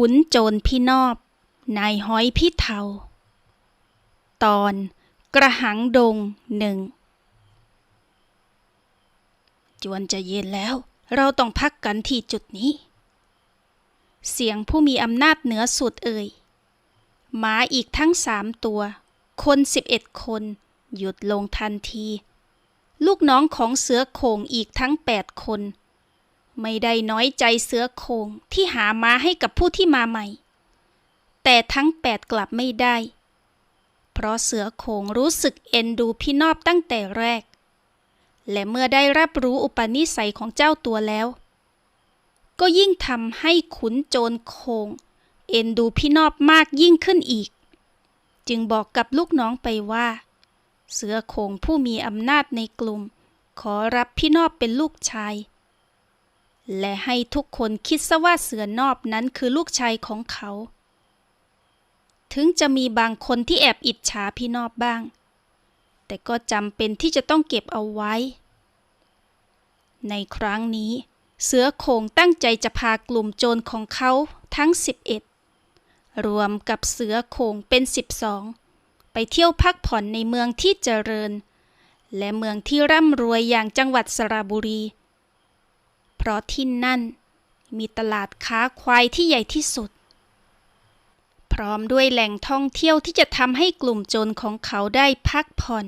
ขุนโจรพี่นอบ นายห้อยพี่เทา ตอนกระหังดงหนึ่ง จวนจะเย็นแล้ว เราต้องพักกันที่จุดนี้ เสียงผู้มีอำนาจเหนือสุดเอ่ยหมาอีกทั้งสามตัว คนสิบเอ็ดคน หยุดลงทันที ลูกน้องของเสือโขงอีกทั้งแปดคน ไม่ได้น้อยใจเสือโคงที่หามาให้กับผู้ที่มาใหม่ แต่ทั้งแปดกลับไม่ได้ เพราะเสือโคงรู้สึกเอ็นดูพี่นอบตั้งแต่แรก และเมื่อได้รับรู้อุปนิสัยของเจ้าตัวแล้ว ก็ยิ่งทำให้ขุนโจรโคง เอ็นดูพี่นอบมากยิ่งขึ้นอีก จึงบอกกับลูกน้องไปว่า เสือโคงผู้มีอำนาจในกลุ่ม ขอรับพี่นอบเป็นลูกชาย และให้ทุกคนคิดซะว่าเสือนอบนั้นคือลูกชายของเขา ถึงจะมีบางคนที่แอบอิจฉาพี่นอบบ้าง แต่ก็จำเป็นที่จะต้องเก็บเอาไว้ ในครั้งนี้ เสือโขงตั้งใจจะพากลุ่มโจรของเขาทั้ง 11 รวมกับเสือโขงเป็น 12 ไปเที่ยวพักผ่อนในเมืองที่เจริญ และเมืองที่ร่ำรวยอย่างจังหวัดสระบุรี ราะที่นั่น มีตลาดค้าควายที่ใหญ่ที่สุด พร้อมด้วยแหล่งท่องเที่ยวที่จะทำให้กลุ่มโจรของเขาได้พักผ่อน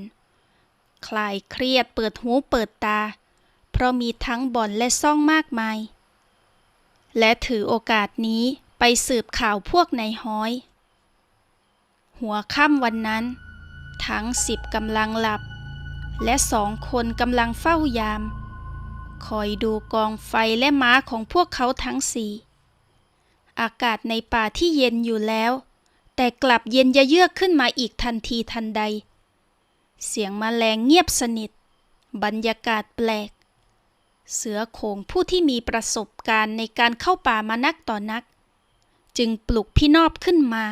คลายเครียดเปิดหูเปิดตา เพราะมีทั้งบ่อนและซ่องมากมาย และถือโอกาสนี้ไปสืบข่าวพวกนายห้อย หัวค่ำวันนั้น ทั้งสิบกำลังหลับ และสองคนกำลังเฝ้ายาม คอยดูกองไฟและม้าของพวกเขาทั้งสี่ อากาศในป่าที่เย็นอยู่แล้ว แต่กลับเย็นยะเยือกขึ้นมาอีกทันทีทันใด เสียงมแมลงเงียบสนิท บรรยากาศแปลก เสือโขงผู้ที่มีประสบการณ์ในการเข้าป่ามานักต่อนัก จึงปลุกพี่นอบขึ้นมา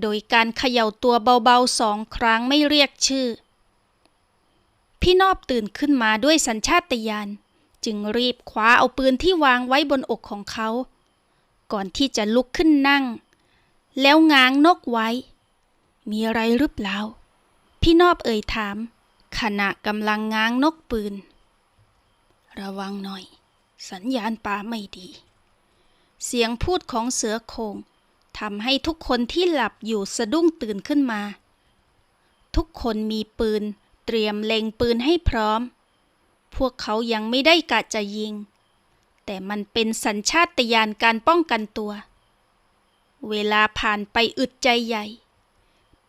โดยการเขย่าตัวเบาๆสองครั้งไม่เรียกชื่อพี่นอบตื่นขึ้นมาด้วยสัญชาตญาณ จึงรีบคว้าเอาปืนที่วางไว้บนอกของเขา ก่อนที่จะลุกขึ้นนั่ง แล้วง้างนกไว้ มีอะไรหรือเปล่า พี่นอบเอ่ยถาม ขณะกำลังง้างนกปืน ระวังหน่อย สัญญาณป่าไม่ดี เสียงพูดของเสือโคงทำให้ทุกคนที่หลับอยู่สะดุ้งตื่นขึ้นมา ทุกคนมีปืน เตรียมเล็งปืนให้พร้อม พวกเขายังไม่ได้กะจะยิง แต่มันเป็นสัญชาตญาณการป้องกันตัว เวลาผ่านไปอึดใจใหญ่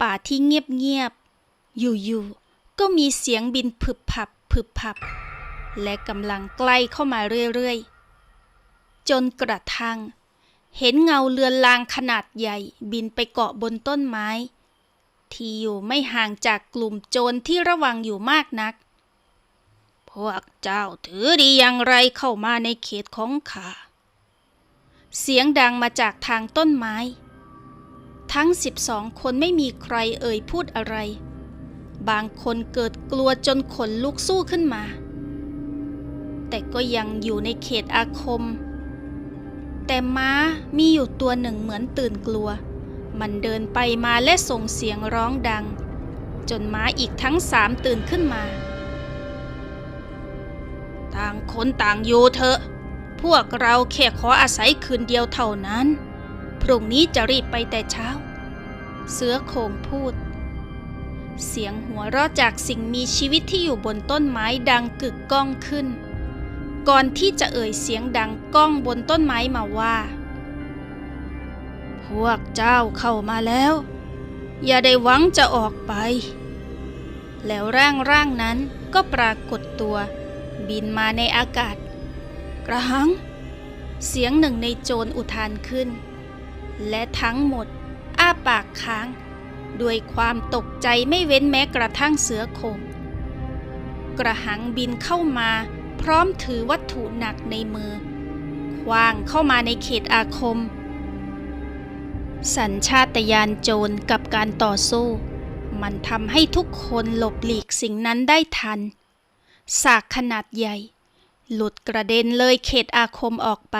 ป่าที่เงียบๆ อยู่ๆ ก็มีเสียงบินผึบผับผึบผับ และกำลังใกล้เข้ามาเรื่อยๆ จนกระทั่ง เห็นเงาเรือนลางขนาดใหญ่บินไปเกาะบนต้นไม้ ที่อยู่ไม่ห่างจากกลุ่มโจรที่ระวังอยู่มากนัก วกเจ้าถือดีอย่างไรเข้ามาในเขตของข้า เสียงดังมาจากทางต้นไม้ ทั้งสิบสองคนไม่มีใครเอ่ยพูดอะไร บางคนเกิดกลัวจนขนลุกสู้ขึ้นมา แต่ก็ยังอยู่ในเขตอาคม แต่ม้ามีอยู่ตัวหนึ่งเหมือนตื่นกลัว มันเดินไปมาและส่งเสียงร้องดัง จนม้าอีกทั้งสามตื่นขึ้นมา ต่างคนต่างอยู่เถอะ พวกเราแค่ขออาศัยคืนเดียวเท่านั้น พรุ่งนี้จะรีบไปแต่เช้า เสือโคงพูด เสียงหัวเราะจากสิ่งมีชีวิตที่อยู่บนต้นไม้ดังกึกก้องขึ้น ก่อนที่จะเอ่ยเสียงดังก้องบนต้นไม้มาว่า พวกเจ้าเข้ามาแล้ว อย่าได้หวังจะออกไป แล้วร่างร่างนั้นก็ปรากฏตัว บินมาในอากาศ กระหัง เสียงหนึ่งในโจรอุทานขึ้น และทั้งหมด อ้าปากค้าง ด้วยความตกใจไม่เว้นแม้กระทั่งเสือโคงกระหังบินเข้ามาพร้อมถือวัตถุหนักในมือคว้างเข้ามาในเขตอาคม สัญชาตญาณโจรกับการต่อสู้ มันทำให้ทุกคนหลบหลีกสิ่งนั้นได้ทัน สากขนาดใหญ่ หลุดกระเด็นเลยเขตอาคมออกไป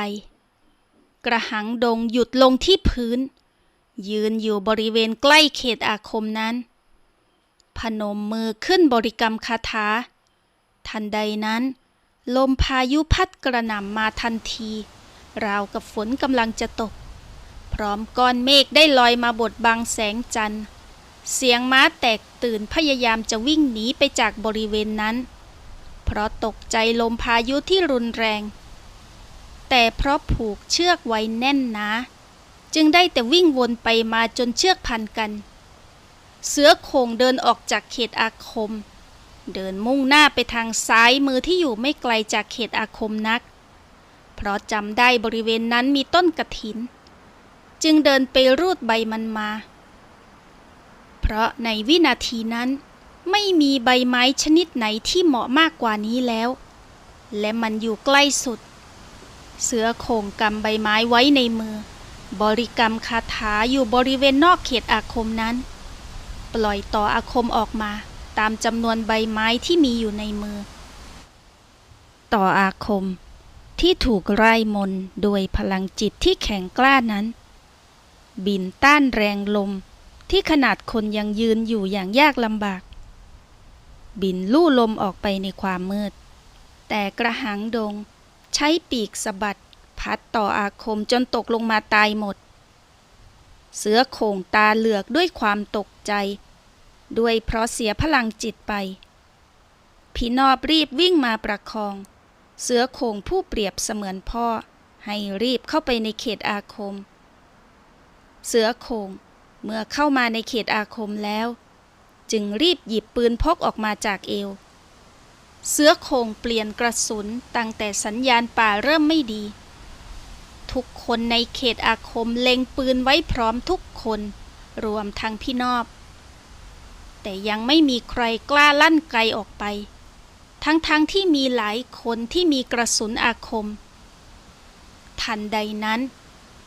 กระหังดงหยุดลงที่พื้น ยืนอยู่บริเวณใกล้เขตอาคมนั้น พนมมือขึ้นบริกรรมคาถา ทันใดนั้น ลมพายุพัดกระหน่ำมาทันที ราวกับฝนกำลังจะตก พร้อมก้อนเมฆได้ลอยมาบดบังแสงจันทร์เสียงม้าแตกตื่นพยายามจะวิ่งหนีไปจากบริเวณนั้น เพราะตกใจลมพายุที่รุนแรง แต่เพราะผูกเชือกไว้แน่นนาจึงได้แต่วิ่งวนไปมาจนเชือกพันกัน เสือโคร่งเดินออกจากเขตอาคม เดินมุ่งหน้าไปทางซ้ายมือที่อยู่ไม่ไกลจากเขตอาคมนัก เพราะจำได้บริเวณนั้นมีต้นกระถิน จึงเดินไปรูดใบมันมา เพราะในวินาทีนั้น ไม่มีใบไม้ชนิดไหนที่เหมาะมากกว่านี้แล้ว และมันอยู่ใกล้สุด เสือโคร่งกำใบไม้ไว้ในมือ บริกรรมคาถาอยู่บริเวณนอกเขตอาคมนั้น ปล่อยต่ออาคมออกมาตามจำนวนใบไม้ที่มีอยู่ในมือ ต่ออาคมที่ถูกไล่มนโดยพลังจิตที่แข็งกล้านั้น บินต้านแรงลมที่ขนาดคนยังยืนอยู่อย่างยากลำบาก บินลู่ลมออกไปในความมืด แต่กระหังดง ใช้ปีกสะบัด พัดต่ออาคมจนตกลงมาตายหมด เสือโข่งตาเหลือกด้วยความตกใจ ด้วยเพราะเสียพลังจิตไป พี่นอบรีบวิ่งมาประคอง เสือโข่งผู้เปรียบเสมือนพ่อ ให้รีบเข้าไปในเขตอาคม เสือโข่งเมื่อเข้ามาในเขตอาคมแล้ว จึงรีบหยิบปืนพกออกมาจากเอว เสื้อโครงเปลี่ยนกระสุนตั้งแต่สัญญาณป่าเริ่มไม่ดี ทุกคนในเขตอาคมเล็งปืนไว้พร้อมทุกคน รวมทั้งพี่นอบ แต่ยังไม่มีใครกล้าลั่นไกลออกไป ทั้งๆทที่มีหลายคนที่มีกระสุนอาคม ทันใดนั้น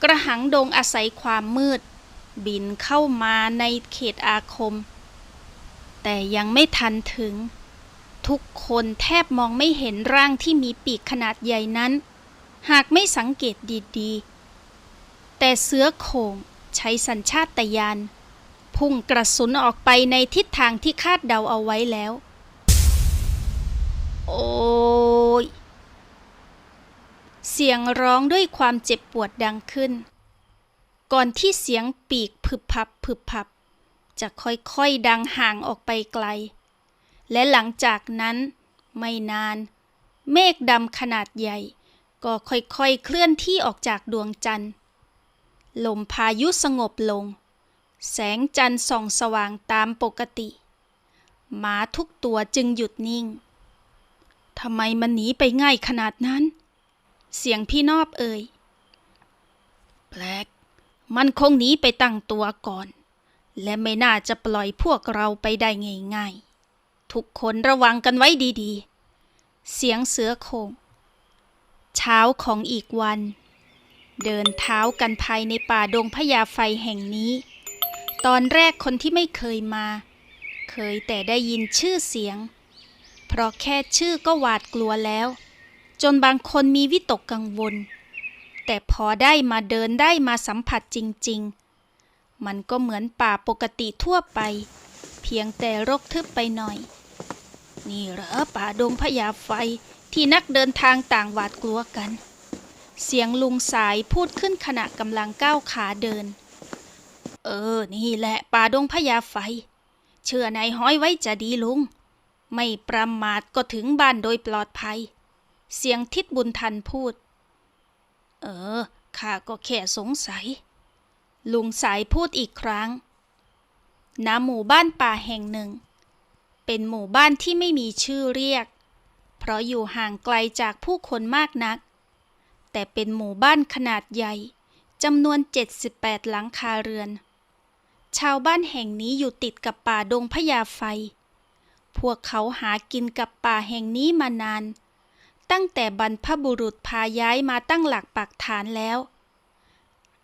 กระหังดงอาศัยความมืด บินเข้ามาในเขตอาคม แต่ยังไม่ทันถึง ทุกคนแทบมองไม่เห็นร่างที่มีปีกขนาดใหญ่นั้น หากไม่สังเกตดีๆ แต่เสือโคร่งใช้สัญชาตญาณพุ่งกระสุนออกไปในทิศทางที่คาดเดาเอาไว้แล้ว โอ้ย เสียงร้องด้วยความเจ็บปวดดังขึ้น ก่อนที่เสียงปีกผึบพับผึบพับ จะค่อยๆดังห่างออกไปไกล และหลังจากนั้นไม่นาน เมฆดำขนาดใหญ่ ก็ค่อยๆเคลื่อนที่ออกจากดวงจันทร์ ลมพายุสงบลง แสงจันทร์ส่องสว่างตามปกติ หมาทุกตัวจึงหยุดนิ่งทำไมมันหนีไปง่ายขนาดนั้น เสียงพี่นอบเอ่ย แปลก มันคงหนีไปตั้งตัวก่อน และไม่น่าจะปล่อยพวกเราไปได้ง่ายๆ ทุกคนระวังกันไว้ดีๆ เสียงเสือโคงเช้าของอีกวัน เดินเท้ากันภายในป่าดงพญาไฟแห่งนี้ ตอนแรกคนที่ไม่เคยมา เคยแต่ได้ยินชื่อเสียง เพราะแค่ชื่อก็หวาดกลัวแล้ว จนบางคนมีวิตกกังวล แต่พอได้มาเดินได้มาสัมผัสจริง ๆ มันก็เหมือนป่าปกติทั่วไป เพียงแต่รกทึบไปหน่อย นี่เหรอป่าดงพญาไฟที่นักเดินทางต่างหวาดกลัวกัน เสียงลุงสายพูดขึ้นขณะกำลังก้าวขาเดิน เออ นี่แหละป่าดงพญาไฟ เชื่อนายห้อยไว้จะดีลุง ไม่ประมาทก็ถึงบ้านโดยปลอดภัย เสียงทิดบุญทันพูด เออข้าก็แค่สงสัย ลุงสายพูดอีกครั้ง ณ หมู่บ้านป่าแห่งหนึ่ง เป็นหมู่บ้านที่ไม่มีชื่อเรียก เพราะอยู่ห่างไกลจากผู้คนมากนัก แต่เป็นหมู่บ้านขนาดใหญ่จำนวน 78 หลังคาเรือน ชาวบ้านแห่งนี้อยู่ติดกับป่าดงพญาไฟ พวกเขาหากินกับป่าแห่งนี้มานาน ตั้งแต่บรรพบุรุษพาย้ายมาตั้งหลักปักฐานแล้ว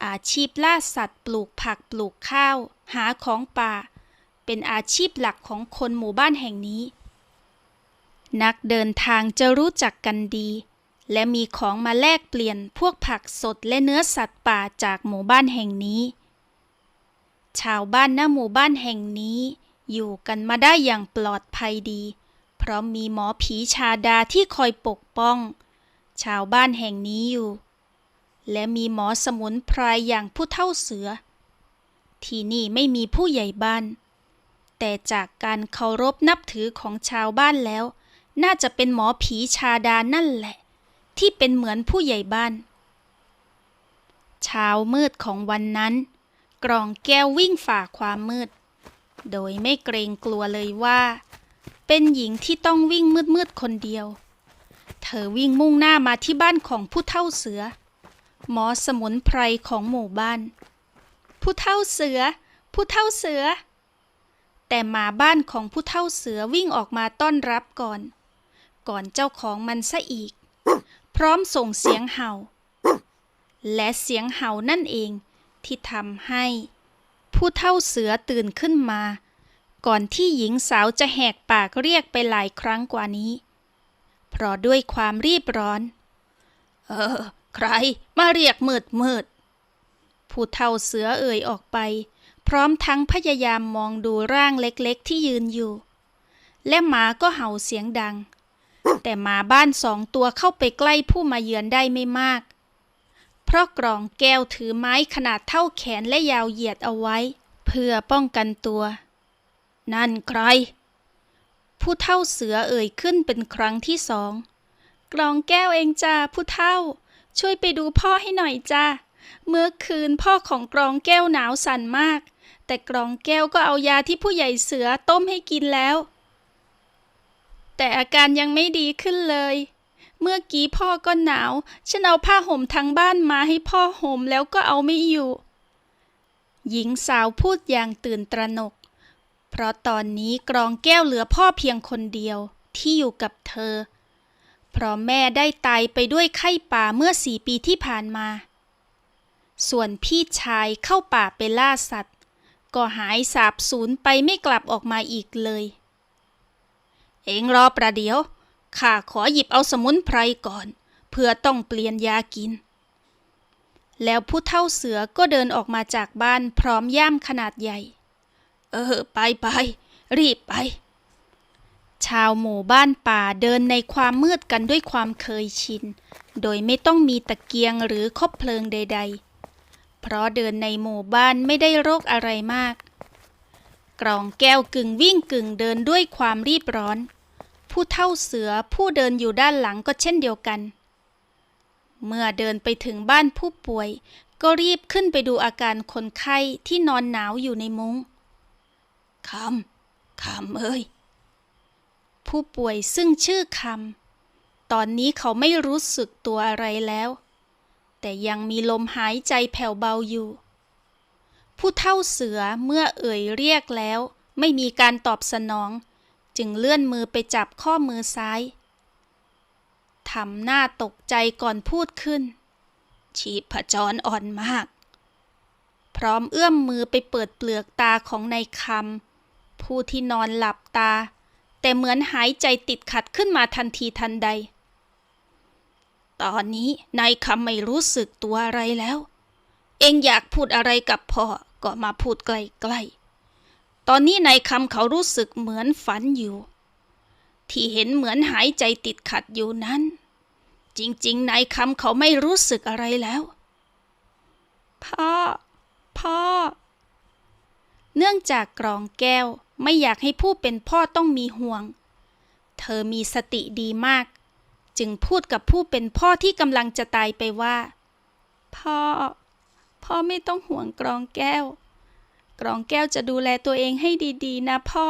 อาชีพล่าสัตว์ปลูกผักปลูกข้าว หาของป่า เป็นอาชีพหลักของคนหมู่บ้านแห่งนี้ นักเดินทางจะรู้จักกันดี และมีของมาแลกเปลี่ยนพวกผักสดและเนื้อสัตว์ป่าจากหมู่บ้านแห่งนี้ ชาวบ้านหน้าหมู่บ้านแห่งนี้ อยู่กันมาได้อย่างปลอดภัยดี เพราะมีหมอผีชาดาที่คอยปกป้อง ชาวบ้านแห่งนี้อยู่ และมีหมอสมุนไพรยอย่างผู้เท่าเสือ ที่นี่ไม่มีผู้ใหญ่บ้าน แต่จากการเคารพนับถือของชาวบ้านแล้ว น่าจะเป็นหมอผีชาดานั่นแหละ ที่เป็นเหมือนผู้ใหญ่บ้าน เช้ามืดของวันนั้น กรองแก้ววิ่งฝ่าความมืด โดยไม่เกรงกลัวเลยว่า เป็นหญิงที่ต้องวิ่งมืดๆคนเดียว เธอวิ่งมุ่งหน้ามาที่บ้านของผู้เท่าเสือ หมอสมุนไพรของหมู่บ้าน ผู้เท่าเสือ ผู้เท่าเสือ แต่หมาบ้านของผู้เท่าเสือวิ่งออกมาต้อนรับก่อน ก่อนเจ้าของมันซะอีก พร้อมส่งเสียงเห่า และเสียงเห่านั่นเองที่ทำให้ ผู้เท่าเสือตื่นขึ้นมา ก่อนที่หญิงสาวจะแหกปากเรียกไปหลายครั้งกว่านี้ เพราะด้วยความรีบร้อน เออ ใครมาเรียกมืดมืดผู้เท่าเสือเอ่ยออกไป พร้อมทั้งพยายามมองดูร่างเล็กๆที่ยืนอยู่ และหมาก็เห่าเสียงดัง แต่หมาบ้านสองตัวเข้าไปใกล้ผู้มาเยือนได้ไม่มาก เพราะกรองแก้วถือไม้ขนาดเท่าแขนและยาวเหยียดเอาไว้ เพื่อป้องกันตัว นั่นใคร ผู้เท่าเสือเอ่ยขึ้นเป็นครั้งที่สองกรองแก้วเองจ้าผู้เท่า ช่วยไปดูพ่อให้หน่อยจ้าเมื่อคืนพ่อของกรองแก้วหนาวสั่นมาก แต่กรองแก้วก็เอายาที่ผู้ใหญ่เสือต้มให้กินแล้ว แต่อาการยังไม่ดีขึ้นเลย เมื่อกี้พ่อก็หนาว ฉันเอาผ้าห่มทั้งบ้านมาให้พ่อห่มแล้วก็เอาไม่อยู่ หญิงสาวพูดอย่างตื่นตระหนก เพราะตอนนี้กรองแก้วเหลือพ่อเพียงคนเดียวที่อยู่กับเธอ เพราะแม่ได้ตายไปด้วยไข้ป่าเมื่อสี่ปีที่ผ่านมา ส่วนพี่ชายเข้าป่าไปล่าสัตว์ ก็หายสาบสูญไปไม่กลับออกมาอีกเลย เองรอประเดี๋ยวข้าขอหยิบเอาสมุนไพรก่อน เพื่อต้องเปลี่ยนยากิน แล้วผู้เท่าเสือก็เดินออกมาจากบ้านพร้อมย่ามขนาดใหญ่ เออ ไปไปรีบไป ชาวหมู่บ้านป่าเดินในความมืดกันด้วยความเคยชิน โดยไม่ต้องมีตะเกียงหรือคบเพลิงใด ๆ เพราะเดินในหมู่บ้านไม่ได้โรคอะไรมาก กรองแก้วกึ่งวิ่งกึ่งเดินด้วยความรีบร้อน ผู้เท่าเสือผู้เดินอยู่ด้านหลังก็เช่นเดียวกัน เมื่อเดินไปถึงบ้านผู้ป่วย ก็รีบขึ้นไปดูอาการคนไข้ที่นอนหนาวอยู่ในมุง้งคำคำเอ้ย ผู้ป่วยซึ่งชื่อคำตอนนี้เขาไม่รู้สึกตัวอะไรแล้ว แต่ยังมีลมหายใจแผ่วเบาอยู่ ผู้เท่าเสือเมื่อเอ่ยเรียกแล้ว ไม่มีการตอบสนอง จึงเลื่อนมือไปจับข้อมือซ้ายทำหน้าตกใจก่อนพูดขึ้น ชีพจรอ่อนมาก พร้อมเอื้อมมือไปเปิดเปลือกตาของนายคำผู้ที่นอนหลับตา แต่เหมือนหายใจติดขัดขึ้นมาทันทีทันใด ตอนนี้นายคำไม่รู้สึกตัวอะไรแล้ว เองอยากพูดอะไรกับพ่อก็มาพูดใกล้ๆ ตอนนี้นายคำเขารู้สึกเหมือนฝันอยู่ ที่เห็นเหมือนหายใจติดขัดอยู่นั้น จริงๆนายคำเขาไม่รู้สึกอะไรแล้ว พ่อ พ่อ เนื่องจากกรองแก้ว ไม่อยากให้ผู้เป็นพ่อต้องมีห่วง เธอมีสติดีมาก จึงพูดกับผู้เป็นพ่อที่กำลังจะตายไปว่า พ่อ พ่อไม่ต้องห่วงกรองแก้ว กรองแก้วจะดูแลตัวเองให้ดีๆ นะพ่อ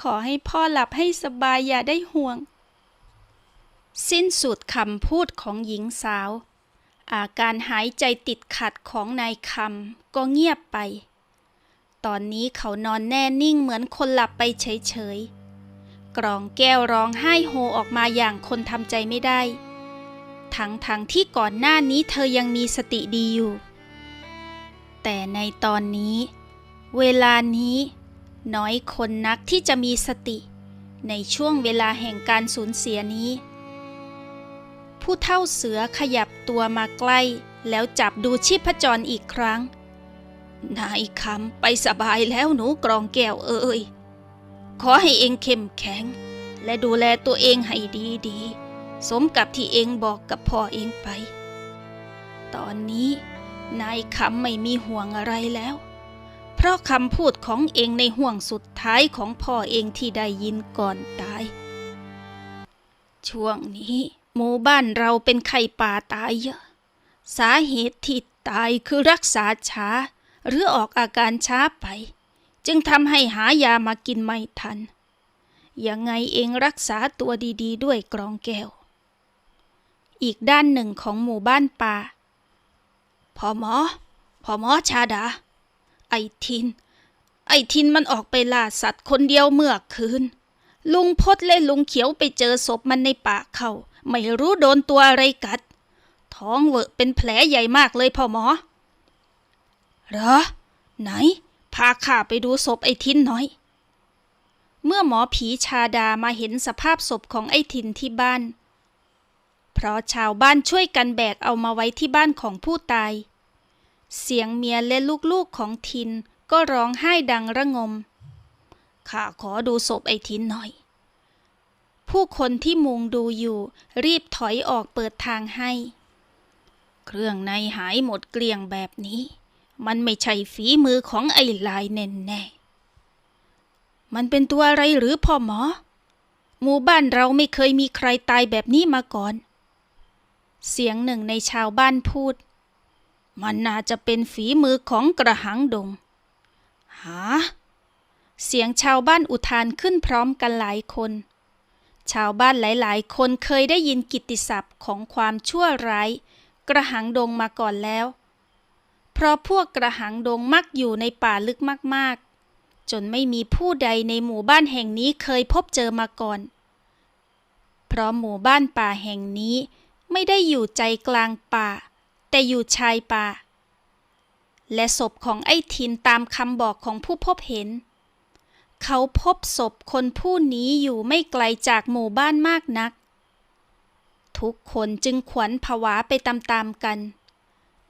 ขอให้พ่อหลับให้สบายอย่าได้ห่วง สิ้นสุดคำพูดของหญิงสาวอาการหายใจติดขัดของนายคำก็เงียบไป ตอนนี้เขานอนแน่นิ่งเหมือนคนหลับไปเฉยๆ กรองแก้วร้องไห้โฮออกมาอย่างคนทำใจไม่ได้ ทั้งๆทที่ก่อนหน้านี้เธอยังมีสติดีอยู่ แต่ในตอนนี้ เวลานี้ น้อยคนนักที่จะมีสติ ในช่วงเวลาแห่งการสูญเสียนี้ผผู้เท่าเสือขยับตัวมาใกล้แล้วจับดูชีพจรอีกครั้ง นายคำไปสบายแล้วหนูกรองแก้วเอ่ยขอให้เองเข้มแข็ง และดูแลตัวเองให้ดีๆสมกับที่เองบอกกับพ่อเองไป ตอนนี้นายคำไม่มีห่วงอะไรแล้ว เพราะคำพูดของเองในห่วงสุดท้ายของพ่อเองที่ได้ยินก่อนตาย ช่วงนี้หมู่บ้านเราเป็นไข้ป่าตายเยอะ สาเหตุที่ตายคือรักษาช้า หรือออกอาการช้าไป จึงทำให้หายามากินไม่ทัน ยังไงเองรักษาตัวดีๆด้วยกรองแก้ว อีกด้านหนึ่งของหมู่บ้านป่า พอหมอ พอหมอชาดา ไอทิน ไอทินมันออกไปล่าสัตว์คนเดียวเมื่อคืน ลุงพดและลุงเขียวไปเจอศพมันในป่าเขา ไม่รู้โดนตัวอะไรกัด ท้องเวอะเป็นแผลใหญ่มากเลยพ่อหมอ เหรอ ไหน พาข้าไปดูศพไอ้ทินหน่อย เมื่อหมอผีชาดามาเห็นสภาพศพของไอ้ทินที่บ้าน เพราะชาวบ้านช่วยกันแบกเอามาไว้ที่บ้านของผู้ตาย เสียงเมียและลูกๆของทินก็ร้องไห้ดังระงม ข้าขอดูศพไอ้ทินหน่อย ผู้คนที่มุงดูอยู่รีบถอยออกเปิดทางให้ เครื่องในหายหมดเกลี้ยงแบบนี้ มันไม่ใช่ฝีมือของไอ้ลายแน่แน่ๆมันเป็นตัวอะไรหรือพ่อหมอ หมู่บ้านเราไม่เคยมีใครตายแบบนี้มาก่อน เสียงหนึ่งในชาวบ้านพูด มันน่าจะเป็นฝีมือของกระหังดง หา เสียงชาวบ้านอุทานขึ้นพร้อมกันหลายคน ชาวบ้านหลายๆ คนเคยได้ยินกิตติศัพท์ของความชั่วร้าย กระหังดงมาก่อนแล้ว เพราะพวกกระหังดงมักอยู่ในป่าลึกมากๆ จนไม่มีผู้ใดในหมู่บ้านแห่งนี้เคยพบเจอมาก่อน เพราะหมู่บ้านป่าแห่งนี้ไม่ได้อยู่ใจกลางป่า แต่อยู่ชายป่า และศพของไอ้ทินตามคำบอกของผู้พบเห็น เขาพบศพคนผู้นี้อยู่ไม่ไกลจากหมู่บ้านมากนัก ทุกคนจึงขวัญผวาไปตามๆกัน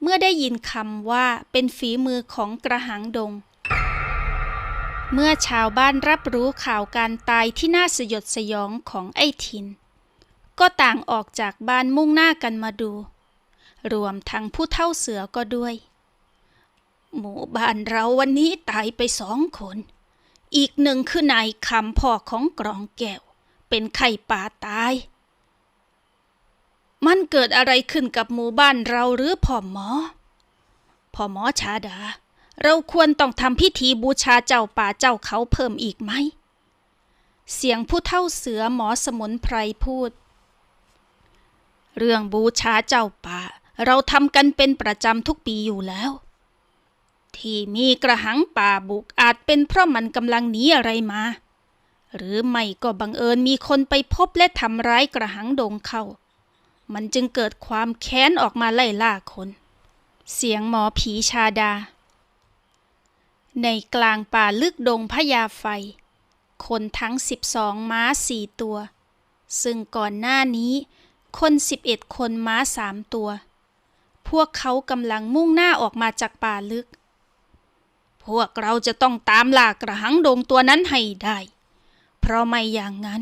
เมื่อได้ยินคำว่าเป็นฝีมือของกระหังดง เมื่อชาวบ้านรับรู้ข่าวการตายที่น่าสยดสยองของไอ้ทิน ก็ต่างออกจากบ้านมุ่งหน้ากันมาดู รวมทั้งผู้เท่าเสือก็ด้วย หมู่บ้านเราวันนี้ตายไปสองคน อีกหนึ่งคือนายคำพ่อของกรองแก้ว เป็นไข่ป่าตาย มันเกิดอะไรขึ้นกับหมู่บ้านเราหรือพ่อหมอ พ่อหมอชาดา เราควรต้องทำพิธีบูชาเจ้าป่าเจ้าเขาเพิ่มอีกไหม เสียงผู้เท่าเสือหมอสมุนไพรพูด เรื่องบูชาเจ้าป่า เราทำกันเป็นประจำทุกปีอยู่แล้ว ที่มีกระหังป่าบุกอาจเป็นเพราะมันกำลังหนีอะไรมา หรือไม่ก็บังเอิญมีคนไปพบและทำร้ายกระหังดงเข้า มันจึงเกิดความแค้นออกมาไล่ล่าคน เสียงหมอผีชาดา ในกลางป่าลึกดงพญาไฟ คนทั้งสิบสองม้าสี่ตัว ซึ่งก่อนหน้านี้ คนสิบเอ็ดคนม้าสามตัว พวกเขากำลังมุ่งหน้าออกมาจากป่าลึก พวกเราจะต้องตามล่ากระหังดงตัวนั้นให้ได้ เพราะไม่อย่างนั้น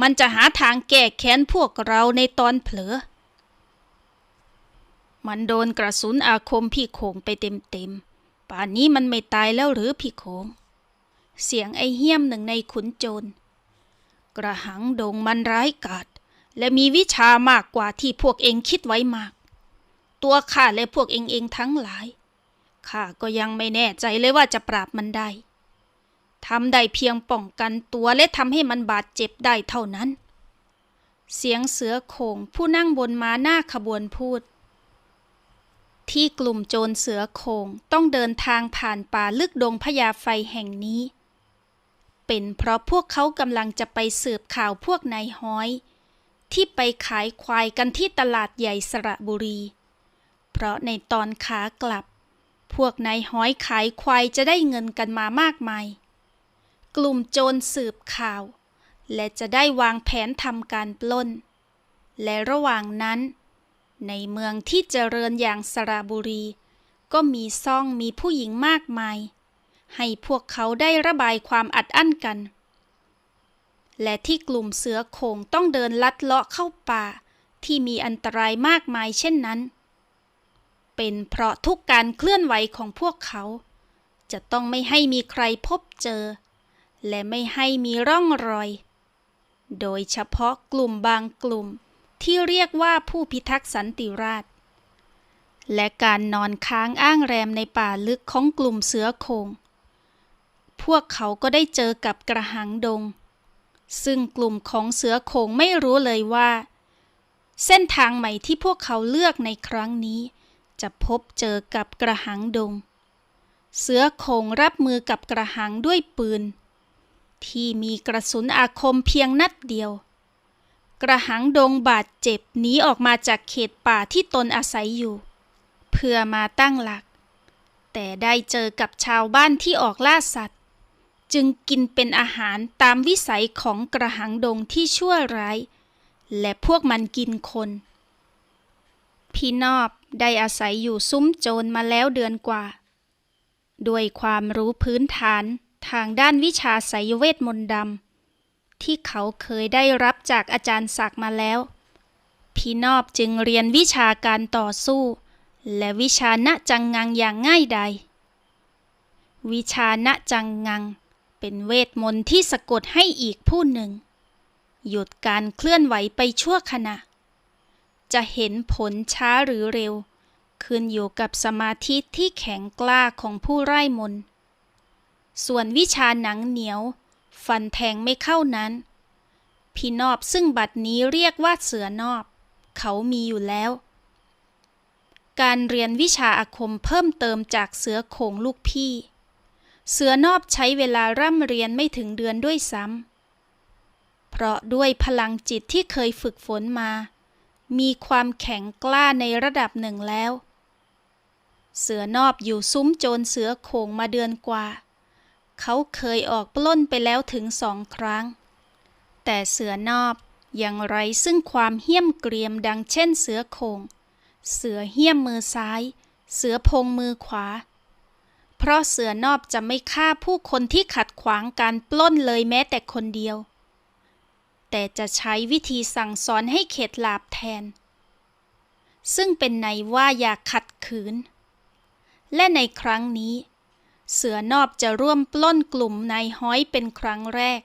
มันจะหาทางแก้แค้นพวกเราในตอนเผลอ มันโดนกระสุนอาคมพี่โขงไปเต็มๆ ป่านนี้มันไม่ตายแล้วหรือพี่โขง เสียงไอ้เหี้ยมหนึ่งในขุนโจร กระหังดงมันร้ายกาจและมีวิชามากกว่าที่พวกเองคิดไว้มาก ตัวข้าและพวกเองเองทั้งหลาย ข้าก็ยังไม่แน่ใจเลยว่าจะปราบมันได้ ทำได้เพียงป้องกันตัวและทำให้มันบาดเจ็บได้เท่านั้น เสียงเสือโขงผู้นั่งบนม้าหน้าขบวนพูด ที่กลุ่มโจรเสือโขงต้องเดินทางผ่านป่าลึกดงพญาไฟแห่งนี้ เป็นเพราะพวกเขากำลังจะไปสืบข่าวพวกนายห้อย ที่ไปขายควายกันที่ตลาดใหญ่สระบุรี เพราะในตอนขากลับ พวกนายห้อยขายควายจะได้เงินกันมามากมาย กลุ่มโจรสืบข่าว และจะได้วางแผนทำการปล้น และระหว่างนั้น ในเมืองที่เจริญอย่างสระบุรี ก็มีซ่องมีผู้หญิงมากมาย ให้พวกเขาได้ระบายความอัดอั้นกัน และที่กลุ่มเสือโขงต้องเดินลัดเลาะเข้าป่า ที่มีอันตรายมากมายเช่นนั้น เป็นเพราะทุกการเคลื่อนไหวของพวกเขาจะต้องไม่ให้มีใครพบเจอ และไม่ให้มีร่องรอย โดยเฉพาะกลุ่มบางกลุ่มที่เรียกว่าผู้พิทักษ์สันติราษฎร์และการนอนค้างอ้างแรมในป่าลึกของกลุ่มเสือโคงพวกเขาก็ได้เจอกับกระหังดง ซึ่งกลุ่มของเสือโคงไม่รู้เลยว่า เส้นทางใหม่ที่พวกเขาเลือกในครั้งนี้ จะพบเจอกับกระหังดง เสือโคงรับมือกับกระหังด้วยปืน ที่มีกระสุนอาคมเพียงนัดเดียว กระหังดงบาดเจ็บหนีออกมาจากเขตป่าที่ตนอาศัยอยู่ เพื่อมาตั้งหลัก แต่ได้เจอกับชาวบ้านที่ออกล่าสัตว์ จึงกินเป็นอาหารตามวิสัยของกระหังดงที่ชั่วร้าย และพวกมันกินคน พี่นอบได้อาศัยอยู่ซุ้มโจรมาแล้วเดือนกว่า ด้วยความรู้พื้นฐาน ทางด้านวิชาไสยเวทมนต์ดำที่เขาเคยได้รับจากอาจารย์ศักมาแล้ว พี่นอบจึงเรียนวิชาการต่อสู้ และวิชาณจังงังอย่างง่ายดายวิชาณจังงัง เป็นเวทมนต์ที่สะกดให้อีกผู้หนึ่ง หยุดการเคลื่อนไหวไปชั่วขณะ จะเห็นผลช้าหรือเร็ว ขึ้นอยู่กับสมาธิที่แข็งกล้าของผู้ไร้มนต์ ส่วนวิชาหนังเหนียว ฟันแทงไม่เข้านั้น พี่นอบซึ่งบัดนี้เรียกว่าเสือนอบ เขามีอยู่แล้ว การเรียนวิชาอาคมเพิ่มเติมจากเสือโขงลูกพี่ เสือนอบใช้เวลาร่ำเรียนไม่ถึงเดือนด้วยซ้ำเพราะด้วยพลังจิตที่เคยฝึกฝนมา มีความแข็งกล้าในระดับหนึ่งแล้ว เสือนอบอยู่ซุ้มโจรเสือโขงมาเดือนกว่า เขาเคยออกปล้นไปแล้วถึงสองครั้ง แต่เสือนอบยังไรซึ่งความเหี้ยมเกรียมดังเช่นเสือโขงเสือเหี้ยมมือซ้าย เสือพงมือขวา เพราะเสือนอบจะไม่ฆ่าผู้คนที่ขัดขวางการปล้นเลยแม้แต่คนเดียว แต่จะใช้วิธีสั่งสอนให้เข็ดหลาบแทน ซึ่งเป็นในว่าอย่าขัดขืน และในครั้งนี้ เสือนอบจะร่วมปล้นกลุ่มนายห้อยเป็นครั้งแรก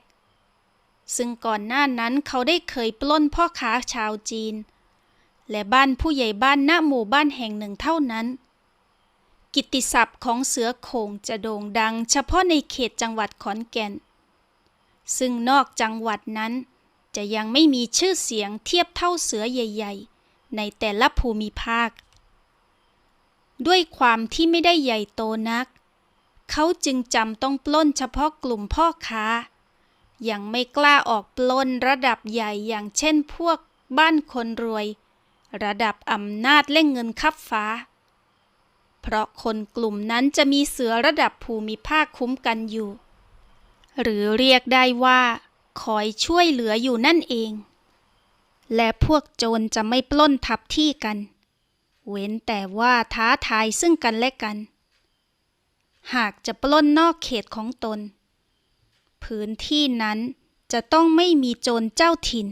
ซึ่งก่อนหน้านั้นเขาได้เคยปล้นพ่อค้าชาวจีน และบ้านผู้ใหญ่บ้านณหมู่บ้านแห่งหนึ่งเท่านั้น กิตติศัพท์ของเสือโขงจะโด่งดัง เฉพาะในเขตจังหวัดขอนแก่น ซึ่งนอกจังหวัดนั้น จะยังไม่มีชื่อเสียงเทียบเท่าเสือใหญ่ ๆ ในแต่ละภูมิภาคด้วยความที่ไม่ได้ใหญ่โตนัก เขาจึงจำต้องปล้นเฉพาะกลุ่มพ่อค้า ยังไม่กล้าออกปล้นระดับใหญ่อย่างเช่นพวกบ้านคนรวย ระดับอำนาจเล่งเงินคับฟ้า เพราะคนกลุ่มนั้นจะมีเสือระดับภูมิภาคคุ้มกันอยู่ หรือเรียกได้ว่าคอยช่วยเหลืออยู่นั่นเอง และพวกโจรจะไม่ปล้นทับที่กัน เว้นแต่ว่าท้าทายซึ่งกันและกัน หากจะปล้นนอกเขตของตน พื้นที่นั้นจะต้องไม่มีโจรเจ้าถิ่น